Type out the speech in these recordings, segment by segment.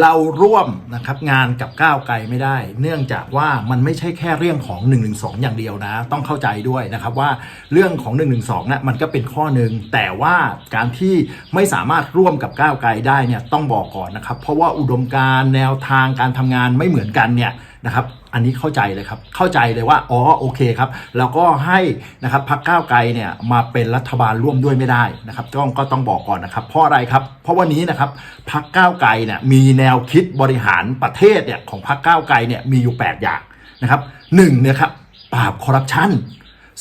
เราร่วมนะครับงานกับก้าวไกลไม่ได้ เนื่องจากว่ามันไม่ใช่แค่เรื่องของ1นึอย่างเดียวนะ ต้องเข้าใจด้วยนะครับว่าเรื่องของ1นึนะมันก็เป็นข้อหนึ่งแต่ว่าการที่ไม่สามารถร่วมกับก้าวไกลได้เนี่ยต้องบอกก่อนนะครับ เพราะว่าอุดมการแนวทางการทำงานไม่เหมือนกันเนี่ยนะครับ อันนี้เข้าใจเลยครับ เข้าใจเลยว่า อ๋อ โอเคครับ แล้วก็ให้นะครับพรรคก้าวไกลเนี่ยมาเป็นรัฐบาลร่วมด้วยไม่ได้นะครับ ต้องก็ต้องบอกก่อนนะครับ เพราะอะไรครับ เพราะวันนี้นะครับพรรคก้าวไกลเนี่ยมีแนวคิดบริหารประเทศเนี่ยของพรรคก้าวไกลเนี่ยมีอยู่ 8 อย่างนะครับหนึ่งเนี่ยครับปราบคอร์รัปชัน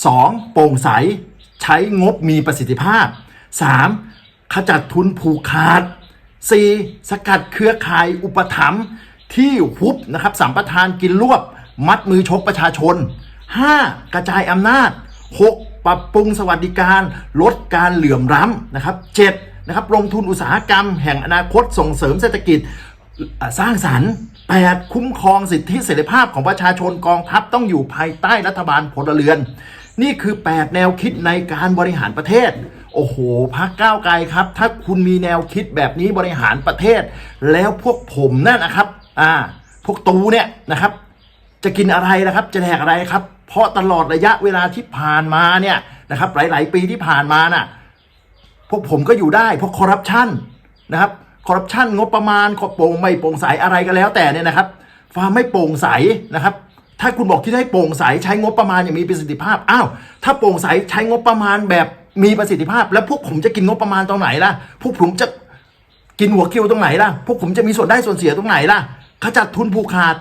สองโปร่งใสใช้งบมีประสิทธิภาพ 3. ขจัดทุนผูกขาด 4. สกัดเครือข่ายอุปถัมภ์ ที่ฮุบนะครับสัมปทานกินรวบ มัดมือชกประชาชน 5. กระจายอำนาจ 6. ปรับปรุงสวัสดิการ ลดการเหลื่อมล้ำนะครับ 7. นะครับลงทุนอุตสาหกรรม แห่งอนาคตส่งเสริมเศรษฐกิจสร้างสรรค์ 8. คุ้มครองสิทธิเสรีภาพของประชาชนกองทัพต้องอยู่ภายใต้รัฐบาลพลเรือน นี่คือ 8 แนวคิดในการบริหารประเทศ โอ้โหพักก้าวไกลครับ ถ้าคุณมีแนวคิดแบบนี้บริหารประเทศ แล้วพวกผมนั่นนะครับ อ่า พวกตูเนี่ยนะครับ จะกินอะไรนะครับ จะแดกอะไรครับ เพราะตลอดระยะเวลาที่ผ่านมาเนี่ยนะครับ หลาย ๆ ปีที่ผ่านมาน่ะ พวกผมก็อยู่ได้เพราะคอร์รัปชันนะครับคอร์รัปชันงบประมาณขอโปร่งไม่โปร่งใสอะไรก็แล้วแต่เนี่ยนะครับความไม่โปร่งใสนะครับ ถ้าคุณบอกที่ให้โปร่งใสใช้งบประมาณอย่างมีประสิทธิภาพอ้าวถ้าโปร่งใสใช้งบประมาณแบบมีประสิทธิภาพ แล้วพวกผมจะกินงบประมาณตรงไหนล่ะ พวกผมจะกินหัวคิวตรงไหนล่ะ พวกผมจะมีส่วนได้ส่วนเสียตรงไหนล่ะ ขจัดทุนผูกขาด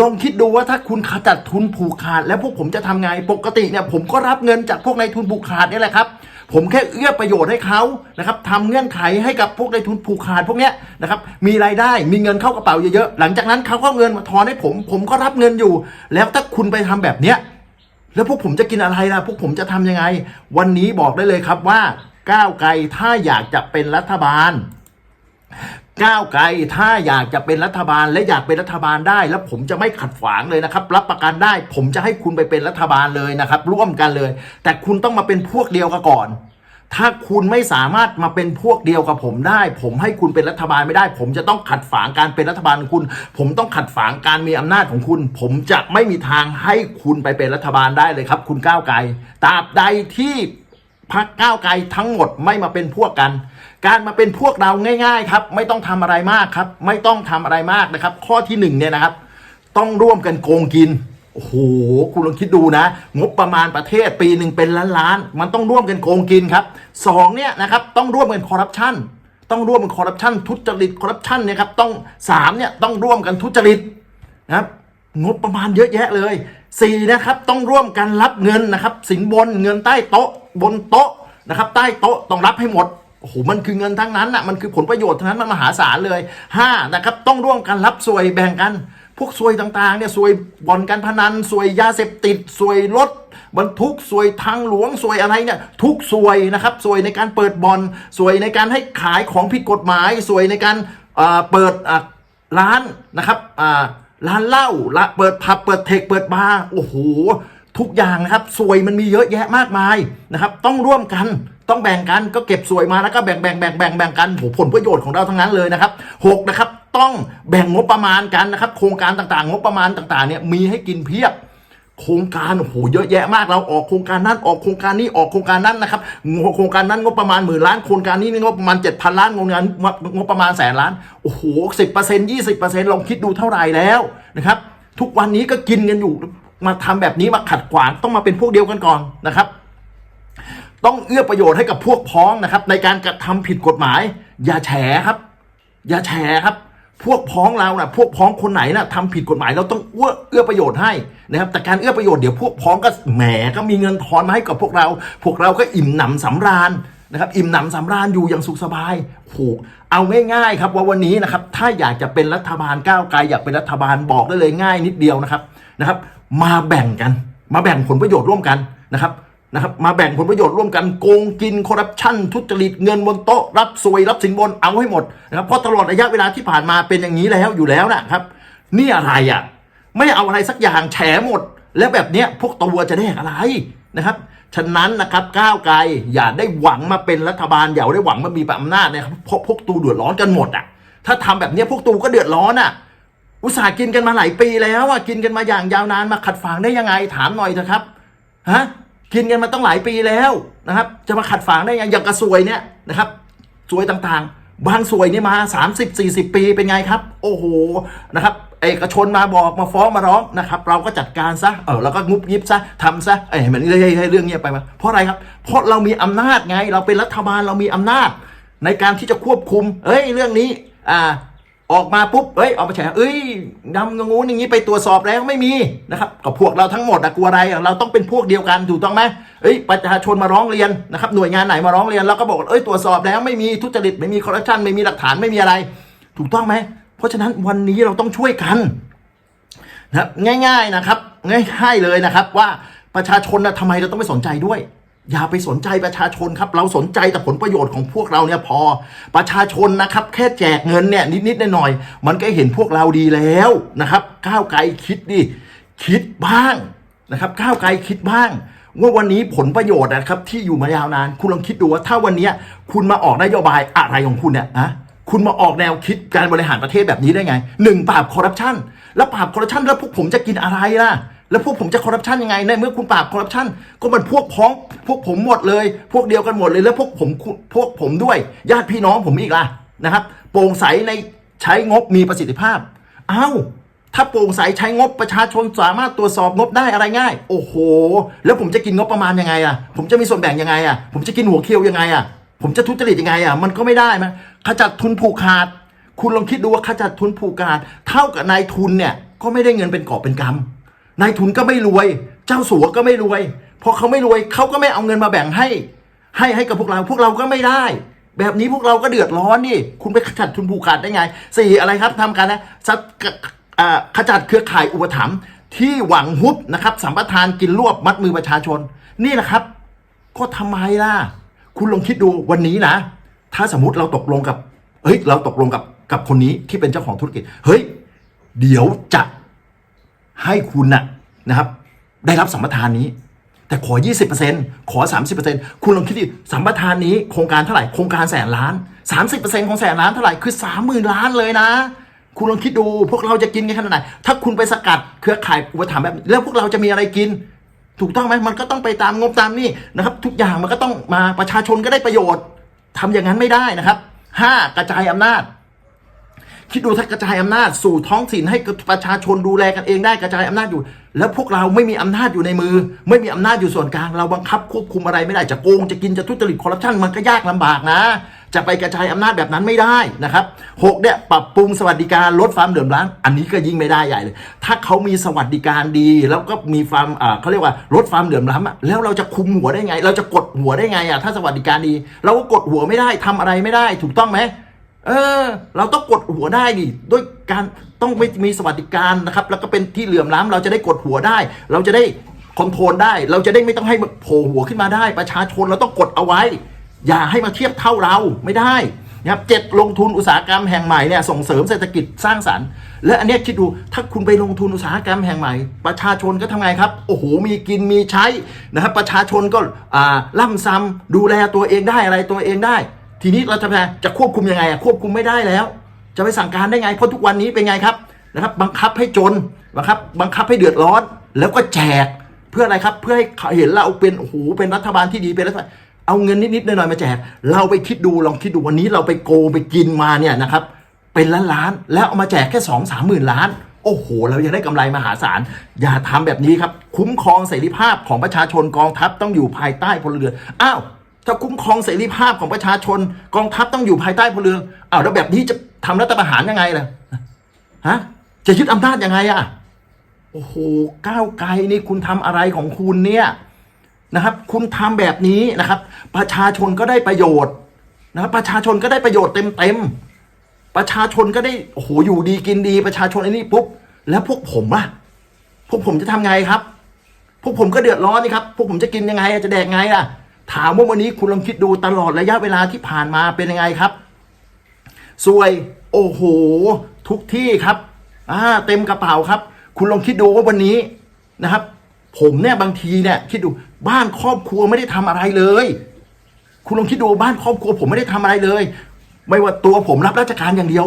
ลองคิดดูว่าถ้าคุณขจัดทุนผูกขาด แล้วพวกผมจะทำไงปกติเนี่ยผมก็รับเงินจากพวกนายทุนผูกขาดนี่แหละครับ ผมแค่เอื้อประโยชน์ให้เขานะครับทำเงื่อนไขให้กับพวกนายทุนผูกขาดพวกเนี้ยนะครับมีรายได้มีเงินเข้ากระเป๋าเยอะๆหลังจากนั้นเขาก็เอาเงินมาทอนให้ผม ผมก็รับเงินอยู่ แล้วถ้าคุณไปทำแบบเนี้ยแล้วพวกผมจะกินอะไรล่ะพวกผมจะทำยังไง วันนี้บอกได้เลยครับว่าก้าวไกลถ้าอยากจะเป็นรัฐบาล ก้าวไกลถ้าอยากจะเป็นรัฐบาลและอยากเป็นรัฐบาลได้ แล้วผมจะไม่ขัดขวางเลยนะครับ รับประกันได้ ผมจะให้คุณไปเป็นรัฐบาลเลยนะครับ ร่วมกันเลย แต่คุณต้องมาเป็นพวกเดียวกันก่อน ถ้าคุณไม่สามารถมาเป็นพวกเดียวกับผมได้ ผมให้คุณเป็นรัฐบาลไม่ได้ ผมจะต้องขัดฝางการเป็นรัฐบาลของคุณ ผมต้องขัดฝางการมีอำนาจของคุณ ผมจะไม่มีทางให้คุณไปเป็นรัฐบาลได้เลยครับ คุณก้าวไกลตราบใดที่พรรคก้าวไกลทั้งหมดไม่มาเป็นพวกกัน การมาเป็นพวกเราง่าย ๆ ครับ ไม่ต้องทำอะไรมากครับ ไม่ต้องทำอะไรมากนะครับ ข้อที่หนึ่งเนี่ยนะครับ ต้องร่วมกันโกงกินโอ้โหคุณลองคิดดูนะ งบประมาณประเทศปีหนึ่งเป็นล้านล้านๆมันต้องร่วมกันโกงกินครับสองเนี่ยนะครับต้องร่วมกันคอร์รัปชันต้องร่วมกันคอร์รัปชันทุจริตคอร์รัปชันเนี่ยครับต้องสามเนี่ยต้องร่วมกันทุจริตนะครับงบประมาณเยอะแยะเลยสี่นะครับต้องร่วมกันรับเงินนะครับ สินบนเงินใต้โต๊ะบนโต๊ะนะครับ ใต้โต๊ะต้องรับให้หมด โอ้โหมันคือเงินทั้งนั้นน่ะมันคือผลประโยชน์ทั้งนั้นมันมหาศาลเลยห้านะครับต้องร่วมกันรับสวยแบ่งกัน พวกสวยต่างๆเนี่ยสวยบ่อนการพนันสวยยาเสพติดสวยรถบรรทุกสวยทางหลวงสวยอะไรเนี่ยทุกสวยนะครับสวยในการเปิดบ่อนสวยในการให้ขายของผิดกฎหมายสวยในการเปิดร้านนะครับร้านเหล้าเปิดผับเปิดเทคเปิดบาร์โอ้โห ทุกอย่างนะครับสวยมันมีเยอะแยะมากมายนะครับ ต้องร่วมกันต้องแบ่งกันก็เก็บสวยมาแล้วก็แบ่งแบ่งแบ่งแบ่งแบ่งกันโหผลประโยชน์ของเราทั้งนั้นเลยนะครับหกนะครับต้องแบ่งงบประมาณกันนะครับ โครงการต่างๆ งบประมาณต่างๆเนี่ยมีให้กินเพียบโครงการโอ้โหเยอะแยะมากเราออกโครงการนั้นออกโครงการนี้ออกโครงการนั้นนะครับงบโครงการนั้นงบประมาณหมื่นล้านโครงการนี้งบประมาณเจ็ดพันล้านงบงานงบประมาณแสนล้านโอ้โหสิบเปอร์เซ็นต์ยี่สิบเปอร์เซ็นต์ลองคิดดูเท่าไหร่แล้วนะครับ ทุกวันนี้ก็กินกันอยู่ มาทำแบบนี้มาขัดขวางต้องมาเป็นพวกเดียวกันก่อนนะครับ ต้องเอื้อประโยชน์ให้กับพวกพ้องนะครับ ในการกระทำผิดกฎหมาย อย่าแฉครับ อย่าแฉครับ พวกพ้องเรานะ่ะ พวกพ้องคนไหนนะ่ะทำผิดกฎหมายเราต้องเอื้อเอื้อประโยชน์ให้นะครับ แต่การเอื้อประโยชน์เดี๋ยวพวกพ้องก็แหมก็มีเงินทอนมาให้กับพวกเรา พวกเราก็อิ่มหนำสำราญนะครับอิ่มหนำสำราญอยู่อย่างสุขสบายโหเอาง่ายๆครับว่าวันนี้นะครับ ถ้าอยากจะเป็นรัฐบาลก้าวไกลอยากเป็นรัฐบาลบอกได้เลยง่ายนิดเดียวนะครับนะครับ มาแบ่งกัน มาแบ่งผลประโยชน์ร่วมกันนะครับนะครับมาแบ่งผลประโยชน์ร่วมกันโกงกินคอร์รัปชันทุจริตเงินบนโต๊ะรับสวยรับสินบนเอาให้หมดนะครับเพราะตลอดระยะเวลาที่ผ่านมาเป็นอย่างนี้แล้วอยู่แล้วนะครับนี่อะไรอะไม่เอาอะไรสักอย่างแฉหมด แล้วแบบเนี้ยพวกตัวจะได้อะไรนะครับฉะนั้นนะครับก้าวไกลอย่าได้หวังมาเป็นรัฐบาลอย่าได้หวังมามีอำนาจนะครับเพราะพวกตูเดือดร้อนกันหมดอะถ้าทำแบบนี้พวกตูก็เดือดร้อนอะ อุตส่าห์กินกันมาหลายปีแล้วอะกินกันมาอย่างยาวนานมาขัดฝังได้ยังไงถามหน่อยเถอะครับฮะกินกันมาต้องหลายปีแล้วนะครับ จะมาขัดฝังได้ยังอย่างกระสวยเนี่ยนะครับสวยต่างๆ บางสวยนี่มา 30 40 ปีเป็นไงครับ โอ้โหนะครับเอกชนมาบอกมาฟ้องมาร้องนะครับ เราก็จัดการซะเออแล้วก็งุบยิบซะทำซะเอ้ยเหมือนเรื่องเรื่องเงียบไปมาเพราะอะไรครับ เพราะเรามีอำนาจไง เราเป็นรัฐบาลเรามีอำนาจ ในการที่จะควบคุม เอ้ยเรื่องนี้อ่า ออกมาปุ๊บเอ้ยออกมาแฉเอ้ยนำงูอย่างนี้ไปตรวจสอบแล้วไม่มีนะครับกับพวกเราทั้งหมดอะกลัวอะไรเราต้องเป็นพวกเดียวกันถูกต้องไหมเอ้ยประชาชนมาร้องเรียนนะครับหน่วยงานไหนมาร้องเรียนเราก็บอกเอ้ยตรวจสอบแล้วไม่มีทุจริตไม่มีคอร์รัปชันไม่มีหลักฐานไม่มีอะไร ถูกต้องไหมเพราะฉะนั้นวันนี้เราต้องช่วยกันนะง่าย ๆนะครับ ง่ายๆเลยนะครับ ว่าประชาชนนะทำไมเราต้องไปสนใจด้วย อย่าไปสนใจประชาชนครับ เราสนใจแต่ผลประโยชน์ของพวกเราเนี่ยพอประชาชนนะครับ แค่แจกเงินเนี่ยนิดๆหน่อยๆมันก็เห็นพวกเราดีแล้วนะครับ ก้าวไกลคิดดิคิดบ้างนะครับ ก้าวไกลคิดบ้าง ว่าวันนี้ผลประโยชน์นะครับ ที่อยู่มายาวนาน คุณลองคิดดูว่าถ้าวันนี้คุณมาออกนโยบายอะไรของคุณเนี่ยอะคุณมาออกแนวคิดการบริหารประเทศแบบนี้ได้ไงหนึ่งปราบคอร์รัปชันแล้วปราบคอร์รัปชันแล้วพวกผมจะกินอะไรล่ะ แล้วพวกผมจะคอร์รัปชันยังไงในเมื่อคุณปราบคอร์รัปชันก็มันพวกพ้องพวกผมหมดเลย พวกเดียวกันหมดเลยแล้วพวกผมพวกผมด้วย ญาติพี่น้องผมอีกล่ะนะครับ โปร่งใสในใช้งบมีประสิทธิภาพอ้าวถ้าโปร่งใสใช้งบประชาชนสามารถตรวจสอบงบได้อะไรง่าย โอ้โห แล้วผมจะกินงบประมาณยังไงอะ ผมจะมีส่วนแบ่งยังไงอะ ผมจะกินหัวเคียวยังไงอะ ผมจะทุจริตยังไงอะ มันก็ไม่ได้มั้ยขจัดทุนผูกขาด คุณลองคิดดูว่าขจัดทุนผูกขาด เท่ากับนายทุนเนี่ย ก็ไม่ได้เงินเป็นกอบเป็นกำ นายทุนก็ไม่รวย เจ้าสัวก็ไม่รวย พอเขาไม่รวยเขาก็ไม่เอาเงินมาแบ่งให้ ให้ให้กับพวกเราพวกเราก็ไม่ได้ แบบนี้พวกเราก็เดือดร้อนนี่ คุณไปขจัดทุนผูกขาดได้ไงสี่อะไรครับทำกันนะขจัดเครือข่ายอุปถัมภ์ที่หวังฮุบนะครับสัมปทานกินรวบมัดมือประชาชน นี่แหละครับ ก็ทำไมล่ะ คุณลองคิดดูวันนี้นะ ถ้าสมมติเราตกลงกับเฮ้ยเราตกลงกับกับคนนี้ที่เป็นเจ้าของธุรกิจ เฮ้ย เดี๋ยวจะ ให้คุณน่ะนะครับ ได้รับสัมปทานนี้ แต่ขอ 20%ขอ 30%คุณลองคิดดิสัมปทานนี้โครงการเท่าไหร่โครงการแสนล้าน 30%ของแสนล้านเท่าไหร่คือ30,000ล้านเลยนะ คุณลองคิดดูพวกเราจะกินกันขนาดไหนถ้าคุณไปสกัดเครือข่ายอุปถัมภ์แบบแล้วพวกเราจะมีอะไรกินถูกต้องไหมมันก็ต้องไปตามงบตามนี่นะครับ ทุกอย่างมันก็ต้องมาประชาชนก็ได้ประโยชน์ทำอย่างนั้นไม่ได้นะครับห้ากระจายอำนาจ คิดดูถ้ากระจายอำนาจสู่ท้องถิ่นให้ประชาชนดูแลกันเองได้กระจายอำนาจอยู่ แล้วพวกเราไม่มีอำนาจอยู่ในมือ ไม่มีอำนาจอยู่ส่วนกลาง เราบังคับควบคุมอะไรไม่ได้จะโกงจะกินจะทุจริตคอร์รัปชันมันก็ยากลำบากนะ จะไปกระจายอำนาจแบบนั้นไม่ได้นะครับหกเนี่ยปรับปรุงสวัสดิการลดความเดือดร้อนอันนี้ก็ยิ่งไม่ได้ใหญ่เลย ถ้าเขามีสวัสดิการดี แล้วก็มีความเขาเรียกว่าลดความเดือดร้อนแล้วเราจะคุมหัวได้ไง เราจะกดหัวได้ไงอะถ้าสวัสดิการดี เราก็กดหัวไม่ได้ทำอะไรไม่ได้ ถูกต้องไหม เออ เราต้องกดหัวได้ดิด้วยการต้องไม่มีสวัสดิการนะครับ แล้วก็เป็นที่เหลื่อมล้ำเราจะได้กดหัวได้ เราจะได้คอนโทรลได้ เราจะได้ไม่ต้องให้โผล่หัวขึ้นมาได้ ประชาชนเราต้องกดเอาไว้ อย่าให้มาเทียบเท่าเราไม่ได้นะครับเจ็ดลงทุนอุตสาหกรรมแห่งใหม่เนี่ยส่งเสริมเศรษฐกิจสร้างสรรค์ และอันนี้คิดดูถ้าคุณไปลงทุนอุตสาหกรรมแห่งใหม่ ประชาชนก็ทำไงครับ โอ้โห มีกินมีใช้นะครับประชาชนก็อ่าล่ำซ้ำดูแลตัวเองได้อะไรตัวเองได้ ทีนี้เราจะไงจะควบคุมยังไงอะควบคุมไม่ได้แล้ว จะไปสั่งการได้ไงเพราะทุกวันนี้เป็นไงครับนะครับ บังคับให้จนนะครับ บังคับให้เดือดร้อน แล้วก็แจกเพื่ออะไรครับ เพื่อให้เขาเห็นเราเป็นโอ้โหเป็นรัฐบาลที่ดีเป็นรัฐบาลเอาเงินนิดๆหน่อยๆมาแจก เราไปคิดดูลองคิดดูวันนี้เราไปโกงไปกินมาเนี่ยนะครับเป็นล้านล้านแล้วเอามาแจกแค่สองสามหมื่นล้าน โอ้โห เรายังได้กำไรมหาศาล อย่าทำแบบนี้ครับ คุ้มครองเสรีภาพของประชาชนกองทัพต้องอยู่ภายใต้พลเรือนอ้าว ถ้าคุ้มครองเสรีภาพของประชาชน กองทัพต้องอยู่ภายใต้พลเรือนอ้าวแล้วแบบนี้จะทำรัฐประหารยังไงล่ะฮะจะยึดอำนาจยังไงอะโอ้โหก้าวไกลนี่คุณทำอะไรของคุณเนี่ยนะครับ คุณทำแบบนี้นะครับ ประชาชนก็ได้ประโยชน์นะครับประชาชนก็ได้ประโยชน์เต็มเต็มๆประชาชนก็ได้โอ้โหอยู่ดีกินดีประชาชนไอ้นี่ปุ๊บแล้วพวกผมอะพวกผมจะทำไงครับ พวกผมก็เดือดร้อนนี่ครับ พวกผมจะกินยังไงจะแดกไงล่ะ ถามว่าวันนี้คุณลองคิดดูตลอดระยะเวลาที่ผ่านมาเป็นยังไงครับสวยโอ้โห ทุกที่ครับอ่าเต็มกระเป๋าครับ คุณลองคิดดูว่าวันนี้นะครับ ผมเนี่ยบางทีเนี่ยคิดดูบ้านครอบครัวไม่ได้ทำอะไรเลย คุณลองคิดดูบ้านครอบครัว ผมไม่ได้ทำอะไรเลย ไม่ว่าตัวผมรับราชการอย่างเดียว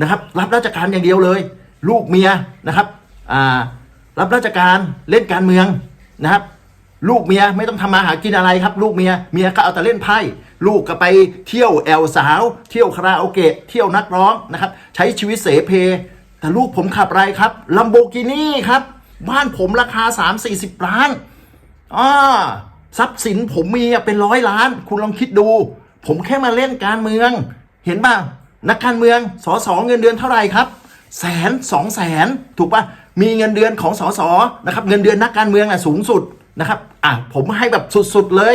นะครับ รับราชการอย่างเดียวเลย ลูกเมียนะครับอ่ารับราชการเล่นการเมืองนะครับ ลูกเมียไม่ต้องทำมาหากินอะไรครับ ลูกเมียเมียก็เอาแต่เล่นไพ่ลูกก็ไปเที่ยวแอลสาว เที่ยวคาราโอเกะเที่ยวนักร้องนะครับ ใช้ชีวิตเสเพ แต่ลูกผมขับอะไรครับลัมโบกินี่ครับ บ้านผมราคา 3 40 ล้านอ่าทรัพย์สินผมมีเป็นร้อยล้าน คุณลองคิดดู ผมแค่มาเล่นการเมือง เห็นป่ะนักการเมืองสอสอเงินเดือนเท่าไหร่ครับแสนสองแสนถูกป่ะมีเงินเดือนของสอสอนะครับเงินเดือนนักการเมืองอะสูงสุด นะครับอะผมให้แบบสุดๆเลย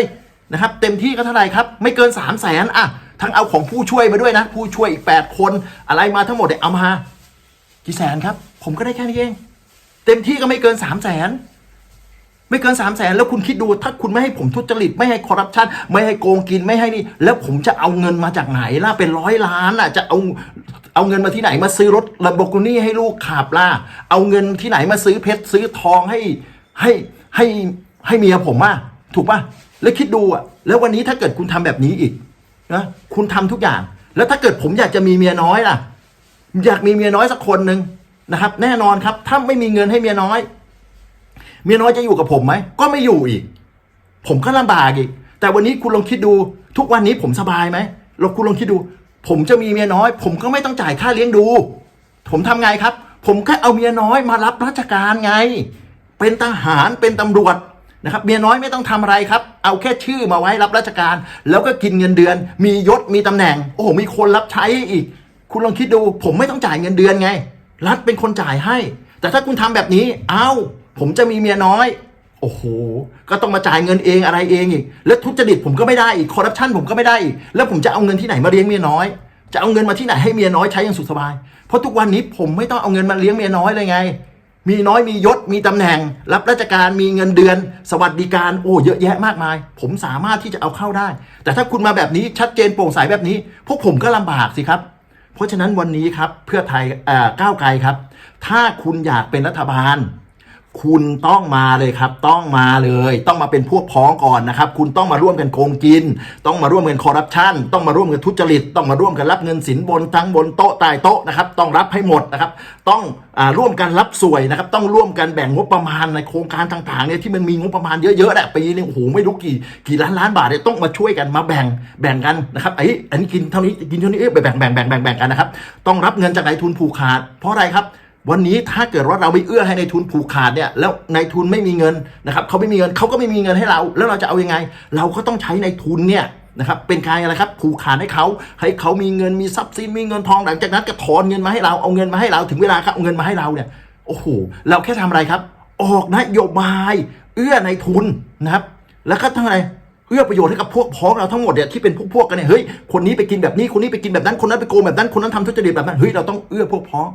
นะครับเต็มที่ก็เท่าไหร่ครับ ไม่เกิน 3 0 0แสนอะทั้งเอาของผู้ช่วยมาด้วยนะ ผู้ช่วยอีก 8 คนอะไรมาทั้งหมดเนี่ยเอามากี่แสนครับ ผมก็ได้แค่นี้เอง เต็มที่ก็ไม่เกิน 3 0 0แสนไม่เกิน3 0 0แสนแล้วคุณคิดดูถ้าคุณไม่ให้ผมทุจริตไม่ให้คอร์รัปชันไม่ให้โกงกินไม่ให้นี่ แล้วผมจะเอาเงินมาจากไหนล่ะเป็นร้อยล้านอะจะเอาเอาเงินมาที่ไหนมาซื้อรถลัมโบกินี่ให้ลูกขับล่ะเอาเงินที่ไหนมาซื้อเพชรซื้อทองให้ให้ให้ ให้เมียผมอะถูกป่ะแล้วคิดดูอะแล้ววันนี้ถ้าเกิดคุณทำแบบนี้อีกนะคุณทำทุกอย่าง แล้วถ้าเกิดผมอยากจะมีเมียน้อยล่ะ อยากมีเมียน้อยสักคนหนึ่งนะครับ แน่นอนครับ ถ้าไม่มีเงินให้เมียน้อย เมียน้อยจะอยู่กับผมไหมก็ไม่อยู่อีก ผมก็ลำบากอีก แต่วันนี้คุณลองคิดดู ทุกวันนี้ผมสบายไหมเราคุณลองคิดดู ผมจะมีเมียน้อย ผมก็ไม่ต้องจ่ายค่าเลี้ยงดู ผมทำไงครับ ผมแค่เอาเมียน้อยมารับราชการไง เป็นทหารเป็นตำรวจ นะครับเมียน้อยไม่ต้องทำอะไรครับ เอาแค่ชื่อมาไว้รับราชการ แล้วก็กินเงินเดือน มียศมีตำแหน่ง โอ้โหมีคนรับใช้อีก คุณลองคิดดู ผมไม่ต้องจ่ายเงินเดือนไง รัฐเป็นคนจ่ายให้ แต่ถ้าคุณทำแบบนี้ เอ้า ผมจะมีเมียน้อย โอ้โห ก็ต้องมาจ่ายเงินเองอะไรเองอีก แล้วทุจริตผมก็ไม่ได้อีกคอร์รัปชันผมก็ไม่ได้อีก แล้วผมจะเอาเงินที่ไหนมาเลี้ยงเมียน้อยจะเอาเงินมาที่ไหนให้เมียน้อยใช้อย่างสุขสบาย เพราะทุกวันนี้ผมไม่ต้องเอาเงินมาเลี้ยงเมียน้อยเลยไง มีน้อยมียศมีตำแหน่ง รับราชการมีเงินเดือน สวัสดิการโอ้เยอะแยะมากมาย ผมสามารถที่จะเอาเข้าได้ แต่ถ้าคุณมาแบบนี้ชัดเจนโปร่งใสแบบนี้ พวกผมก็ลำบากสิครับ เพราะฉะนั้นวันนี้ครับเพื่อไทยอ่อก้าวไกลครับ ถ้าคุณอยากเป็นรัฐบาล คุณต้องมาเลยครับ ต้องมาเลย ต้องมาเป็นพวกพ้องก่อนนะครับ คุณต้องมาร่วมกันโกงกิน ต้องมาร่วมกันคอร์รัปชันต้องมาร่วมกันทุจริต ต้องมาร่วมกันรับเงินสินบนทั้งบนโต๊ะใต้โต๊ะนะครับ ต้องรับให้หมดนะครับ ต้องอร่วมกันรับสวยนะครับ ต้องร่วมกันแบ่งงบประมาณในโครงการต่างๆเนี่ยที่มันมีงบประมาณเยอะๆแหละปีนึงโอ้โหไม่รู้กี่กี่ล้านล้านบาทเนี่ยต้องมาช่วยกันมาแบ่งแบ่งกันนะครับไอ้อันนี้กินเท่านี้กินเท่านี้เอ้ยแบ่งแบ่งแบ่งแบ่งแบ่งกันนะครับ ต้องรับเงินจากนายทุนผูกขาด เพราะอะไรครับ วันนี้ถ้าเกิดว่าเราไม่เอื้อให้ในายทุนผูกขาดเนี่ยแล้วนายทุนไม่มีเงินนะครับเขาไม่มีเงินเขาก็ไม่มีเงินให้เรา แล้วเราจะเอายังไง เราก็ต้องใช้ในายทุนเนี่ยนะครับเป็นการอะไรครับผูกขาดให้เขาให้เขามีเงินมีทรัพย์สินมีเงินทองหลังจากนั้นก็ถอนเงินมาให้เราเอาเงินมาให้เราถึงเวลาครับเอาเงินมาให้เราเนี่ยโอ้โหเราแค่ทำอะไรครับ ออกนโยบาย เอื้อในายทุนนะครับแล้วก็ทั้งอะไรเอื้อประโยชน์ให้กับพวกพ้องเราทั้งหมดเนี่ยที่เป็นพวกพวกกันเนี่ยเฮ้ยคนนี้ไปกินแบบนี้คนนี้ไปกินแบบนั้นคนนั้นไปโกงแบบนั้นคนนั้นทำทุจริตแบบนั้นเฮ้ยเราต้องเอื้อพวกพ้อง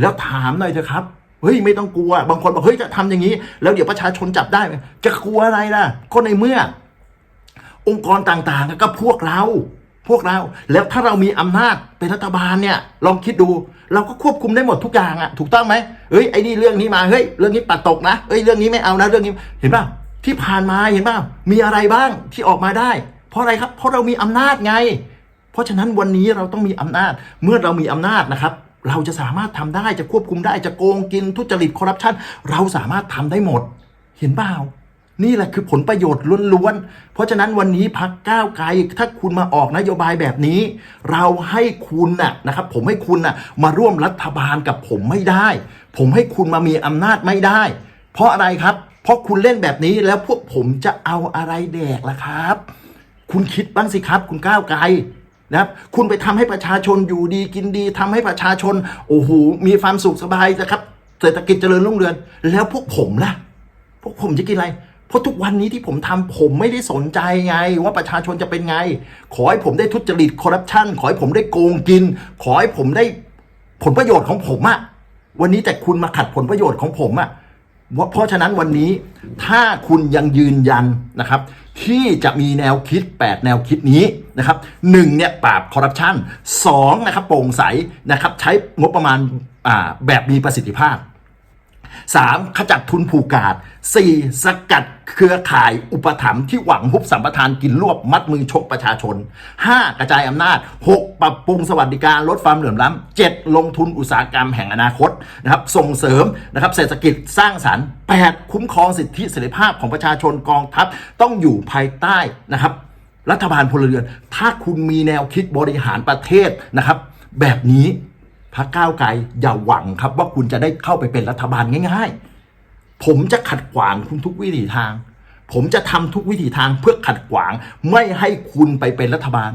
แล้วถามหน่อยเถอะครับเฮ้ยไม่ต้องกลัว บางคนบอกเฮ้ยจะทำอย่างนี้ แล้วเดี๋ยวประชาชนจับได้ จะกลัวอะไรล่ะก็ในเมื่อ องค์กรต่างๆก็พวกเรา พวกเรา แล้วถ้าเรามีอำนาจเป็นรัฐบาลเนี่ย ลองคิดดู เราก็ควบคุมได้หมดทุกอย่างอะถูกต้องไหมเฮ้ยไอ้นี่เรื่องนี้มาเฮ้ยเรื่องนี้ปัดตกนะเฮ้ยเรื่องนี้ไม่เอานะเรื่องนี้ เห็นป่ะที่ผ่านมาเห็นป่ะมีอะไรบ้างที่ออกมาได้ เพราะอะไรครับ เพราะเรามีอำนาจไง เพราะฉะนั้นวันนี้เราต้องมีอำนาจเมื่อเรามีอำนาจนะครับ เราจะสามารถทำได้จะควบคุมได้จะโกงกินทุจริตคอร์รัปชันเราสามารถทำได้หมด เห็นเปล่านี่แหละคือผลประโยชน์ล้วนๆ เพราะฉะนั้นวันนี้พักก้าวไกล ถ้าคุณมาออกนโยบายแบบนี้ เราให้คุณน่ะนะครับ ผมให้คุณน่ะมาร่วมรัฐบาลกับผมไม่ได้ ผมให้คุณมามีอำนาจไม่ได้ เพราะอะไรครับ เพราะคุณเล่นแบบนี้แล้วพวกผมจะเอาอะไรแดกล่ะครับ คุณคิดบ้างสิครับ คุณก้าวไกล นะครับคุณไปทำให้ประชาชนอยู่ดีกินดีทำให้ประชาชนโอ้โหมีความสุขสบายนะครับ เศรษฐกิจเจริญรุ่งเรืองแล้วพวกผมล่ะ พวกผมจะกินอะไร เพราะทุกวันนี้ที่ผมทำผมไม่ได้สนใจไง ว่าประชาชนจะเป็นไง ขอให้ผมได้ทุจริตคอร์รัปชันขอให้ผมได้โกงกิน ขอให้ผมได้ผลประโยชน์ของผมอะวันนี้แต่คุณมาขัดผลประโยชน์ของผมอะ เพราะฉะนั้นวันนี้ถ้าคุณยังยืนยันนะครับ ที่จะมีแนวคิด 8 แนวคิดนี้นะครับหนึ่งเนี่ยปราบคอร์รัปชันสองนะครับโปร่งใสนะครับใช้งบประมาณแบบมีประสิทธิภาพ 3. ขจัดทุนผูกขาด 4. สกัดเครือข่ายอุปถัมภ์ที่หวังฮุบสัมปทานกินรวบมัดมือชกประชาชน 5. กระจายอำนาจ 6. ปรับปรุงสวัสดิการลดความเหลื่อมล้ำ 7. ลงทุนอุตสาหกรรมแห่งอนาคตนะครับส่งเสริมนะครับเศรษฐกิจสร้างสรรค์ 8. คุ้มครองสิทธิเสรีภาพของประชาชนกองทัพต้องอยู่ภายใต้นะครับรัฐบาลพลเรือน ถ้าคุณมีแนวคิดบริหารประเทศนะครับแบบนี้ พรรคก้าวไกลอย่าหวังครับว่าคุณจะได้เข้าไปเป็นรัฐบาลง่าย ๆ ผมจะขัดขวางคุณทุกวิถีทาง ผมจะทำทุกวิถีทางเพื่อขัดขวางไม่ให้คุณไปเป็นรัฐบาล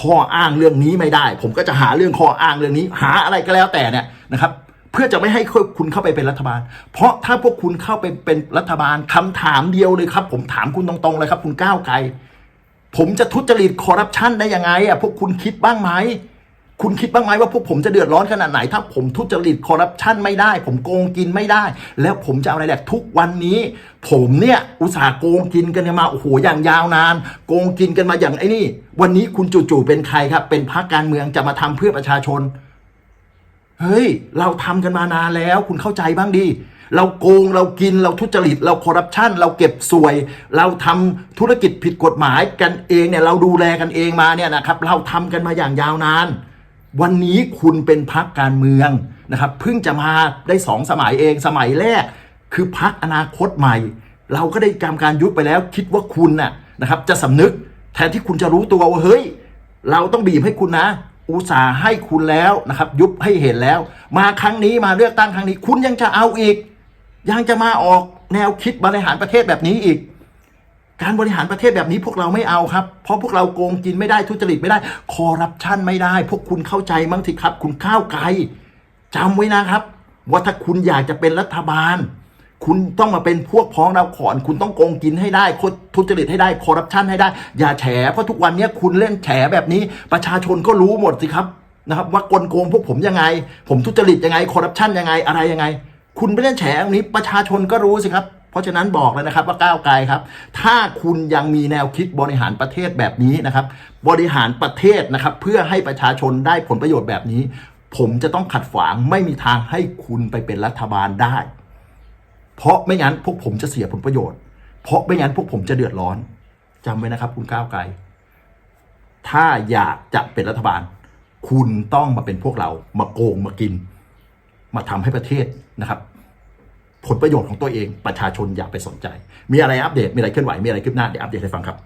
ข้ออ้างเรื่องนี้ไม่ได้ ผมก็จะหาเรื่องข้ออ้างเรื่องนี้ หาอะไรก็แล้วแต่เนี่ยนะครับ เพื่อจะไม่ให้คุณเข้าไปเป็นรัฐบาล เพราะถ้าพวกคุณเข้าไปเป็นรัฐบาลคำถามเดียวเลยครับ ผมถามคุณตรงๆเลยครับ คุณก้าวไกล ผมจะทุจริตคอร์รัปชันได้ยังไงอะพวกคุณคิดบ้างไหม คุณคิดบ้างไหมว่าพวกผมจะเดือดร้อนขนาดไหน ถ้าผมทุจริตคอร์รัปชันไม่ได้ ผมโกงกินไม่ได้ แล้วผมจะเอาอะไรแหละทุกวันนี้ ผมเนี่ยอุตส่าห์โกงกินกันมาโอ้โหอย่างยาวนาน โกงกินกันมาอย่างไอ้นี่ วันนี้คุณจู่ๆเป็นใครครับ เป็นพรรคการเมืองจะมาทำเพื่อประชาชนเฮ้ย เราทำกันมานานแล้ว คุณเข้าใจบ้างดิเราโกงเรากินเราทุจริต เราคอร์รัปชันเราเก็บสวย เราทำธุรกิจผิดกฎหมายกันเองเนี่ยเราดูแลกันเองมาเนี่ยนะครับ เราทำกันมาอย่างยาวนาน วันนี้คุณเป็นพักการเมืองนะครับเพิ่งจะมาได้สองสมัยเองสมัยแรก คือพักอนาคตใหม่ เราก็ได้กรรมการยุบไปแล้ว คิดว่าคุณน่ะนะครับ จะสำนึกแทนที่คุณจะรู้ตัวว่าเฮ้ย เราต้องบีบให้คุณนะ อุตส่าห์ให้คุณแล้วนะครับ ยุบให้เห็นแล้ว มาครั้งนี้มาเลือกตั้งครั้งนี้ คุณยังจะเอาอีก ยังจะมาออกแนวคิดบริหารประเทศแบบนี้อีก การบริหารประเทศแบบนี้พวกเราไม่เอาครับ เพราะพวกเราโกงกินไม่ได้ทุจริตไม่ได้ คอรัปชันไม่ได้ พวกคุณเข้าใจมั้งสิครับ คุณข้าวไกลจำไว้นะครับ ว่าถ้าคุณอยากจะเป็นรัฐบาล คุณต้องมาเป็นพวกพ้องเราขอน คุณต้องโกงกินให้ได้ทุจริตให้ได้ คอรัปชันให้ได้ อย่าแฉ เพราะทุกวันนี้คุณเล่นแฉแบบนี้ ประชาชนก็รู้หมดสิครับนะครับ ว่ากลโกงพวกผมยังไง ผมทุจริตยังไง คอรัปชันยังไงอะไรยังไง คุณไม่เล่นแฉตรงนี้ประชาชนก็รู้สิครับ เพราะฉะนั้นบอกเลยนะครับว่าก้าวไกลครับ ถ้าคุณยังมีแนวคิดบริหารประเทศแบบนี้นะครับ บริหารประเทศนะครับ เพื่อให้ประชาชนได้ผลประโยชน์แบบนี้ ผมจะต้องขัดขวางไม่มีทางให้คุณไปเป็นรัฐบาลได้ เพราะไม่งั้นพวกผมจะเสียผลประโยชน์ เพราะไม่งั้นพวกผมจะเดือดร้อนจำไว้นะครับ คุณก้าวไกล ถ้าอยากจะเป็นรัฐบาล คุณต้องมาเป็นพวกเรา มาโกงมากิน มาทำให้ประเทศนะครับ ผลประโยชน์ของตัวเองประชาชนอย่าไปสนใจ มีอะไรอัปเดตมีอะไรเคลื่อนไหวมีอะไรคืบหน้าเดี๋ยวอัปเดตให้ฟังครับ